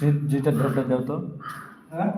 জি- জিতের ঢোলটা দেও তো হ্যাঁ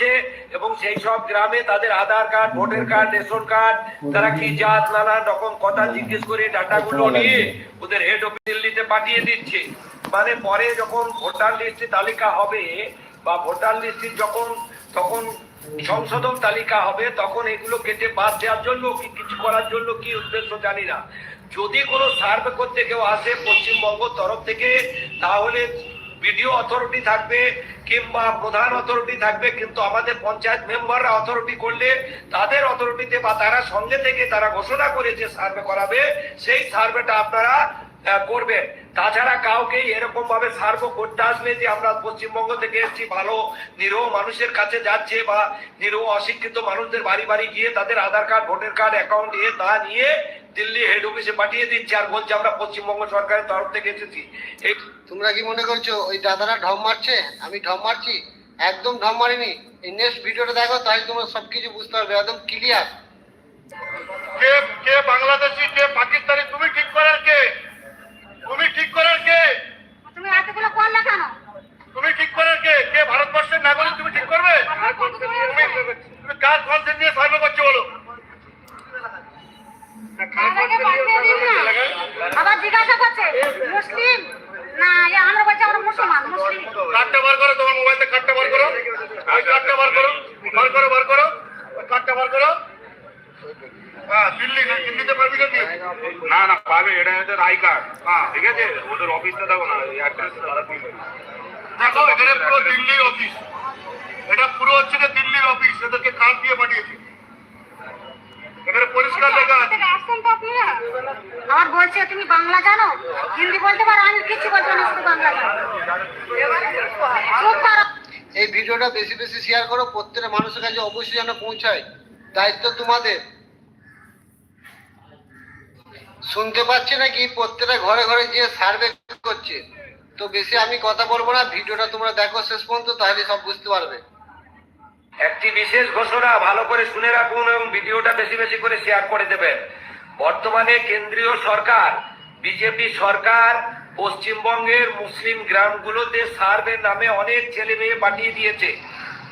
হয়েছে এবং সেই সব গ্রামে তাদের Aadhaar card voter card ration card তারা কি জাত নানান রকম কথা জিজ্ঞেস করে ডাটাগুলো নিয়ে ওদের হেড অফিস দিল্লিতে পাঠিয়ে দিচ্ছে। মানে পরে যখন ভোটার লিস্টে তালিকা হবে বা ভোটার লিস্টে যখন তখন সংশোধন তালিকা হবে তখন এগুলো কেটে বাদ দেওয়ার জন্য কি কিছু করার জন্য কি উদ্দেশ্য জানি না। যদি কোনো সার্ভে করতে কেউ আসে পশ্চিমবঙ্গ তরফ থেকে তাহলে বিডিও অথরিটি থাকবে কিংবা প্রধান অথরিটি থাকবে, কিন্তু আমাদের পঞ্চায়েত মেম্বাররা অথরিটি করলে তাদের অথরিটিতে বা তারা সঙ্গে থেকে তারা ঘোষণা করে যে সার্ভে করাবে, সেই সার্ভেটা আপনারা করবেন তাছাড়া কাউকে এরকম ভাবে সার্ভে করতে আসলে যে আমরা পশ্চিমবঙ্গ থেকে এসেছি ভালো নিরহ মানুষের কাছে যাচ্ছে বা নিরহ অশিক্ষিত মানুষদের বাড়ি বাড়ি গিয়ে তাদের Aadhaar card voter card account এ তা নিয়ে দিল্লি হেড অফিসে পাঠিয়ে দিচ্ছে আর বলছে আমরা পশ্চিমবঙ্গ সরকারের তরফ থেকে এসেছি। এই তোমরা কি মনে করছ ওই দাদারা ঢম মারছে? আমি ঢম মারছি? একদম ঢম মারিনি। এই নেক্সট ভিডিওটা দেখো তাহলে তোমরা সবকিছু বুঝতে পারবে একদম ক্লিয়ার কে কে বাংলাদেশি কে পাকিস্তানি তুমি ঠিক করার কে? তুমি ঠিক করার কে? তুমি এতগুলো করলে কেন? তুমি ঠিক করার কে? কে ভারতবর্ষের নাগরিক তুমি ঠিক করবে তুমি তুমি কার কনসেন্ট নিয়ে সার্ভে করছ বলো তাদেরকে পাঠিয়ে দিন না আবার জিজ্ঞাসা করছে মুসলিম না এ আমরা বলছি আমরা মুসলমান মুসলিম কার্ডটা বার করো তোমার মোবাইলে কার্ডটা বার করো ওই কার্ডটা বার করো বার করো বার করো ওই কার্ডটা বার করো হ্যাঁ দিল্লি না দিল্লিতে পারমিশন দিয়ে না না পাবে এটা হচ্ছে আই কার্ড হ্যাঁ। ঠিক আছে? ওদের অফিসটা দেখো না অ্যাড্রেস দেখো এখানে পুরো দিল্লির অফিস এটা পুরো হচ্ছে যে দিল্লির অফিস এদেরকে কার্ড দিয়ে পাঠিয়েছি। এখানে পরিষ্কার লেখা আছে। আবার বলছে তুমি বাংলা জানো? হিন্দি বলতে পারো আমি কিছু বলতে না শুধু বাংলা জানো। এই ভিডিওটা বেশি বেশি শেয়ার করো প্রত্যেকটা মানুষের কাছে অবশ্যই যেন পৌঁছায়। দায়িত্ব তোমাদের। শুনতে পাচ্ছি নাকি? প্রত্যেকটা ঘরে ঘরে গিয়ে সার্ভে করছে। তো বেশি আমি কথা বলব না, ভিডিওটা তোমরা দেখো শেষ পর্যন্ত, তাহলে সব বুঝতে পারবে। একটি বিশেষ ঘোষণা ভালো করে শুনে রাখুন এবং ভিডিওটা বেশি বেশি করে শেয়ার করে দেবেন। বর্তমানে কেন্দ্রীয় সরকার বিজেপি সরকার, পশ্চিমবঙ্গের মুসলিম গ্রামগুলোতে সার্ভে নামে অনেক ছেলে মেয়ে পাঠিয়ে দিয়েছে।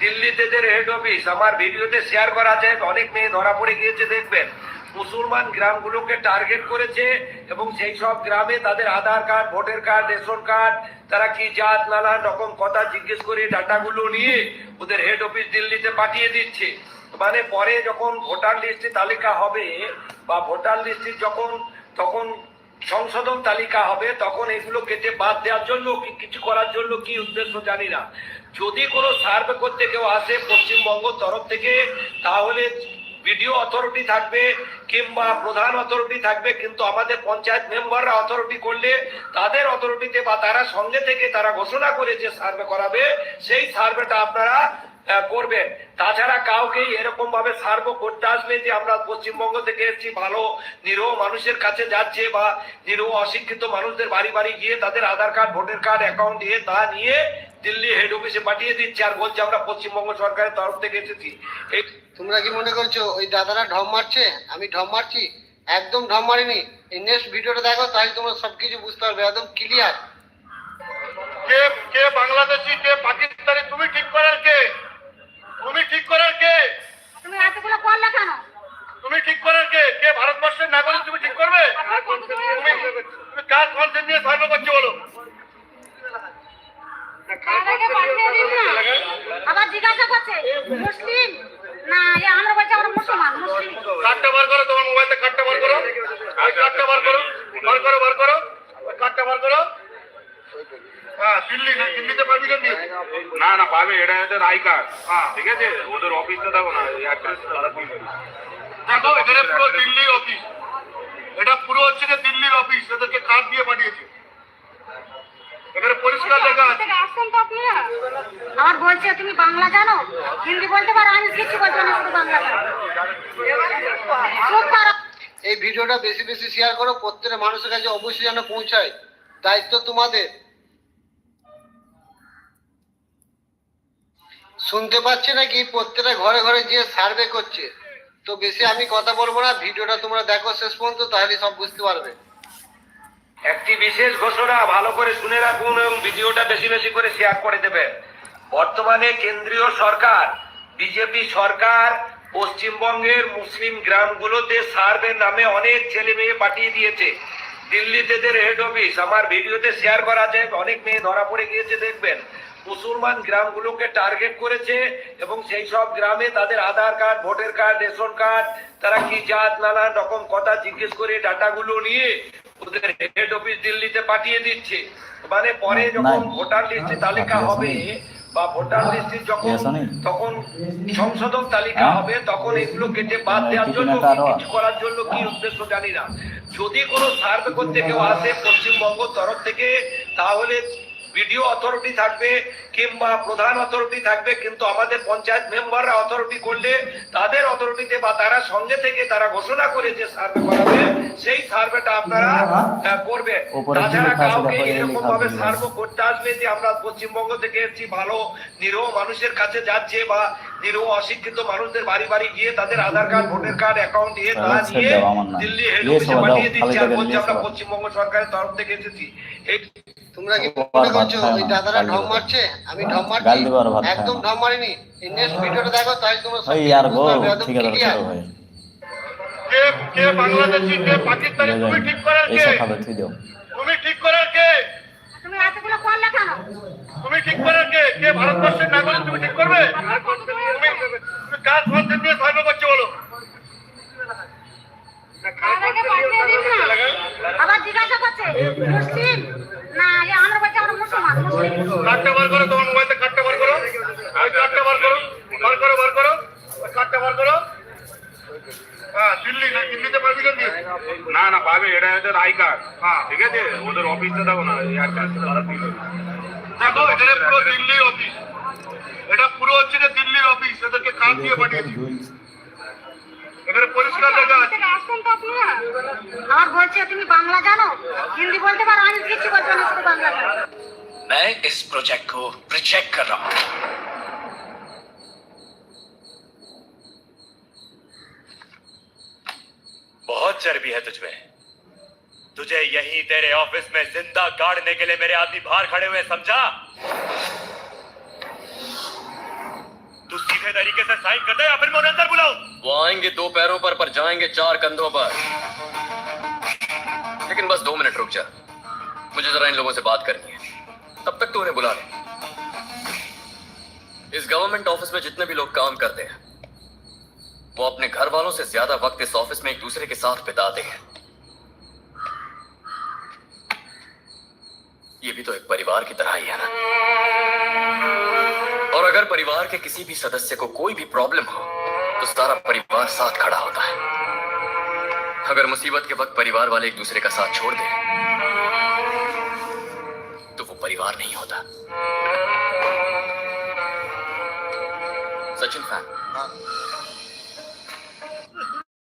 দিল্লিতে যে হেড অফিস আমার ভিডিওতে শেয়ার করা আছে, অনেক মেয়ে ধরা পড়ে গিয়েছে, দেখবেন। মুসলমান গ্রামগুলোকে টার্গেট করেছে এবং সেই সব গ্রামে তাদের Aadhaar card voter card ration card তারা কি জাত নানান রকম কথা জিজ্ঞেস করে ডাটাগুলো নিয়ে ওদের হেড অফিস দিল্লিতে পাঠিয়ে দিচ্ছে। মানে পরে যখন ভোটার লিস্টে তালিকা হবে বা ভোটার লিস্টে যখন, তখন সংশোধন তালিকা হবে, তখন এগুলো কেটে বাদ দেওয়ার জন্য কি, কিছু করার জন্য কি উদ্দেশ্য জানি না। যদি কোনো সার্ভে করতে কেউ আসে পশ্চিমবঙ্গ তরফ থেকে, তাহলে বিডিও অথরিটি থাকবে কিংবা প্রধান অথরিটি থাকবে, কিন্তু আমাদের পঞ্চায়েত মেম্বাররা অথরিটি করলে তাদের অথরিটিতে বা তারা সঙ্গে থেকে তারা ঘোষণা করে যে সার্ভে করাবে, সেই সার্ভেটা আপনারা করবেন। তাছাড়া কাউকে এরকম ভাবে সার্ভে করতে আসবে যে আমরা পশ্চিমবঙ্গ থেকে এসেছি ভালো নিরহ মানুষের কাছে যাচ্ছে বা নিরহ অশিক্ষিত মানুষদের বাড়ি বাড়ি গিয়ে তাদের Aadhaar card voter card account দিয়ে তা নিয়ে দিল্লি হেড অফিসে পাঠিয়ে দিচ্ছে আর বলছে আমরা পশ্চিমবঙ্গ সরকারের তরফ থেকে এসেছি। এই তোমরা কি মনে করছ ওই দাদারা ঢম মারছে? আমি ঢম মারছি? একদম ঢম মারিনি। এই নেক্সট ভিডিওটা দেখো তাহলে তোমরা সবকিছু বুঝতে পারবে একদম ক্লিয়ার কে কে বাংলাদেশি কে পাকিস্তানি তুমি ঠিক করার কে? তুমি ঠিক করার কে? তুমি এতগুলো করলে কেন? তুমি ঠিক করার কে? কে ভারতবর্ষের নাগরিক তুমি ঠিক করবে? তুমি তুমি কার কনসেন্ট নিয়ে সার্ভে করছ বলো? আবার জিজ্ঞাসা করছে মুসলিম? না এ আমরা বলছি আমরা মুসলমান মুসলিম। কার্ডটা বার করো তোমার মোবাইলতে কার্ডটা বার করো। কার্ডটা বার করো বার করো বার করো। কার্ডটা বার করো। না দিল্লিতে পারমিশন দিয়ে না না পাবে এটা এদের আই কার্ড। ঠিক আছে? ওদের অফিসটা দেখো না দেখো। এখানে পুরো দিল্লি অফিস এটা পুরো হচ্ছে যে দিল্লির অফিস এদেরকে কার্ড দিয়ে পাঠিয়েছে। এখানে পরিষ্কার লেখা আছে। আমার বলছে তুমি বাংলা জানো? হিন্দি বলতে পারো আমি কিছু বলতে না শুধু বাংলা জানো। এই ভিডিওটা বেশি বেশি শেয়ার করো প্রত্যেকটা মানুষের কাছে অবশ্যই যেন পৌঁছায়। দায়িত্ব তোমাদের। শুনতে পাচ্ছে নাকি? প্রত্যেকটা ঘরে ঘরে গিয়ে সার্ভে করছে। তো বেশি আমি কথা বলব না, ভিডিওটা তোমরা দেখো শেষ পর্যন্ত, তাহলে সব বুঝতে পারবে। একটি বিশেষ ঘোষণা ভালো করে শুনে রাখুন এবং ভিডিওটা বেশি বেশি করে শেয়ার করে দেবেন। বর্তমানে কেন্দ্রীয় সরকার বিজেপি সরকার, পশ্চিমবঙ্গের মুসলিম গ্রামগুলোতে সার্ভে নামে অনেক ছেলে মেয়ে পাঠিয়ে দিয়েছে। দিল্লিতে এদের হেড অফিস আমার ভিডিওতে শেয়ার করা আছে অনেক মেয়ে ধরা পড়ে গিয়েছে দেখবেন মুসলমান গ্রামগুলোকে টার্গেট করেছে এবং সেই সব গ্রামে তাদের Aadhaar card voter card ration card তারা কি জাত নানান রকম কথা জিজ্ঞেস করে ডাটাগুলো নিয়ে ওদের হেড অফিস দিল্লিতে পাঠিয়ে দিচ্ছে মানে পরে যখন ভোটার লিস্টে তালিকা হবে। বা ভোটার লিস্টে যখন তখন সংশোধন তালিকা হ্যাঁ? হবে তখন এগুলো কেটে বাদ হ্যাঁ, দেওয়ার জন্য কিছু করার জন্য কি উদ্দেশ্য জানি না। যদি কোনো সার্ভে করতে কেউ আসে পশ্চিমবঙ্গ তরফ থেকে তাহলে ভিডিও অথরিটি থাকবে কিংবা প্রধান অথরিটি থাকবে কিন্তু আমাদের পঞ্চায়েত মেম্বাররা অথরিটি করলে তাদের অথরিটিতে বা তারা সঙ্গে থেকে তারা ঘোষণা করে যে সার্ভে করাবে সেই সার্ভেটা আপনারা আহ, করবেন ওপরে কি তাছাড়া কাউকে এরকম ভাবে। সার্ভে করতে আসবে যে আমরা পশ্চিমবঙ্গ থেকে এসেছি ভালো নিরহ মানুষের কাছে যাচ্ছে বা নিরহ অশিক্ষিত মানুষদের বাড়ি বাড়ি গিয়ে তাদের Aadhaar card voter card account দিয়ে তা নিয়ে। দিল্লি হেড অফিসে পাঠিয়ে দিচ্ছে আর বলছে আমরা পশ্চিমবঙ্গ সরকারের তরফ থেকে এসেছি এই তোমরা কি মনে করছ ওই দাদারা দেবে। মারছে? আমি ঢম গাল মারছি একদম। ঢম মারিনি। এই নেক্সট ভিডিওটা দেখো তাহলে তোমরা সব আর গো ঠিক আছে ভাই। কে কে বাংলাদেশি কে পাকিস্তানি তুমি ঠিক করার কে? এইসব খাবে তুই দাও। তুমি ঠিক করার কে? তুমি এতগুলো করলে কেন তুমি ঠিক করার কে? কে ভারতবর্ষের নাগরিক তুমি ঠিক করবে? তুমি কার কনসেন্ট নিয়ে সার্ভে করছ বলো? আবার জিজ্ঞাসা করছে মুসলিম? কার্ডটা বার করো, তোমার মোবাইলতে কার্ডটা বার করো। ওই কার্ডটা বার করো বার করো বার করো। কার্ডটা বার করো। হ্যাঁ দিল্লি দিল্লিতে পারমিশন দিয়ে না না, পাবে, এটা এদের আই কার্ড। ঠিক আছে? ওদের অফিসটা দেখো না অ্যাড্রেস দেখো, এখানে পুরো দিল্লি অফিস এটা পুরো হচ্ছে যে দিল্লির অফিস এদেরকে কার্ড দিয়ে পাঠিয়েছে। এখানে পরিষ্কার লেখা আছে থেকে আসছেন তো আপনারা আমার বলছে তুমি বাংলা জানো হিন্দি বলতে পারো আমি কিছু বলতে না শুধু বাংলা জানো मैं इस प्रोजेक्ट को रिजेक्ट कर रहा हूं बहुत चर्बी है तुझमें तुझे यही तेरे ऑफिस में जिंदा गाड़ने के लिए मेरे आदमी बाहर खड़े हुए हैं, समझा सीधे तरीके से साइन कर दे या फिर मैं उन्हें अंदर बुलाऊं? वो आएँगे दो पैरों पर पर जाएँगे चार कंधों पर। लेकिन बस दो मिनट रुक जा। मुझे जरा इन लोगों से बात करनी है। तब तक तो उन्हें बुला ले। इस गवर्नमेंट ऑफ़िस में जितने भी लोग काम करते हैं, वो अपने घर वालों से ज़्यादा वक्त इस ऑफ़िस में एक दूसरे के साथ बिताते हैं। ये भी तो एक परिवार की तरह ही है ना? अगर परिवार के किसी भी सदस्य को कोई भी प्रॉब्लम हो तो सारा परिवार साथ खड़ा होता है अगर मुसीबत के वक्त परिवार वाले एक दूसरे का साथ छोड़ दें तो वो परिवार नहीं होता सचिन फैन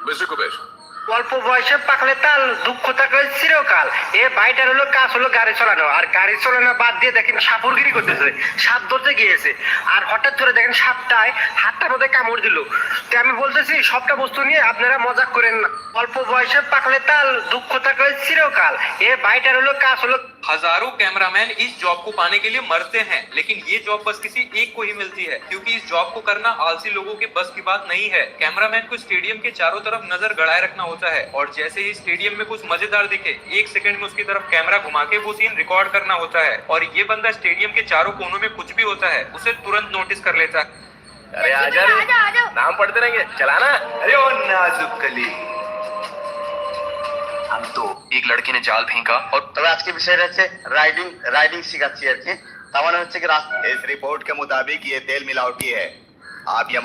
मिस्टर कुबेर অল্প বয়সে পাকলে তাল দুঃখ থাকলে চিরকাল এ ভাইটার হলো কাজ হলো গাড়ি চালানো আর গাড়ি চালানো বাদ দিয়ে দেখেন সাপুরগিরি করতেছে সাপ ধরতে গিয়েছে আর হঠাৎ করে দেখেন সাপটায় হাতটার মধ্যে কামড় দিল তো আমি বলতেছি সবটা বস্তু নিয়ে আপনারা মজাক করেন না অল্প বয়সে পাকলে তাল দুঃখ থাকলে চিরকাল এ ভাইটার হলো কাজ হলো हजारों कैमरामैन इस जॉब को पाने के लिए मरते हैं लेकिन ये जॉब बस किसी एक को ही मिलती है क्योंकि इस जॉब को करना आलसी लोगों के बस की बात नहीं है कैमरामैन को स्टेडियम के चारों तरफ नजर गड़ाए रखना होता है और जैसे ही स्टेडियम में कुछ मजेदार दिखे एक सेकंड में उसकी तरफ कैमरा घुमा के वो सीन रिकॉर्ड करना होता है और ये बंदा स्टेडियम के चारों कोनों में कुछ भी होता है उसे तुरंत नोटिस कर लेता है अरे आजा रे नाम पढ़ते रहेंगे चलाना अरे ओ नाजुक कली हम तो एक लड़के ने जाल फेंका और তবে আজকে বিষয়টা হচ্ছে রাইডিং রাইডিং শিখাচ্ছি আর কি তার মানে হচ্ছে কি রাস্তা इस रिपोर्ट के मुताबिक ये तेल मिलावटी है आप ये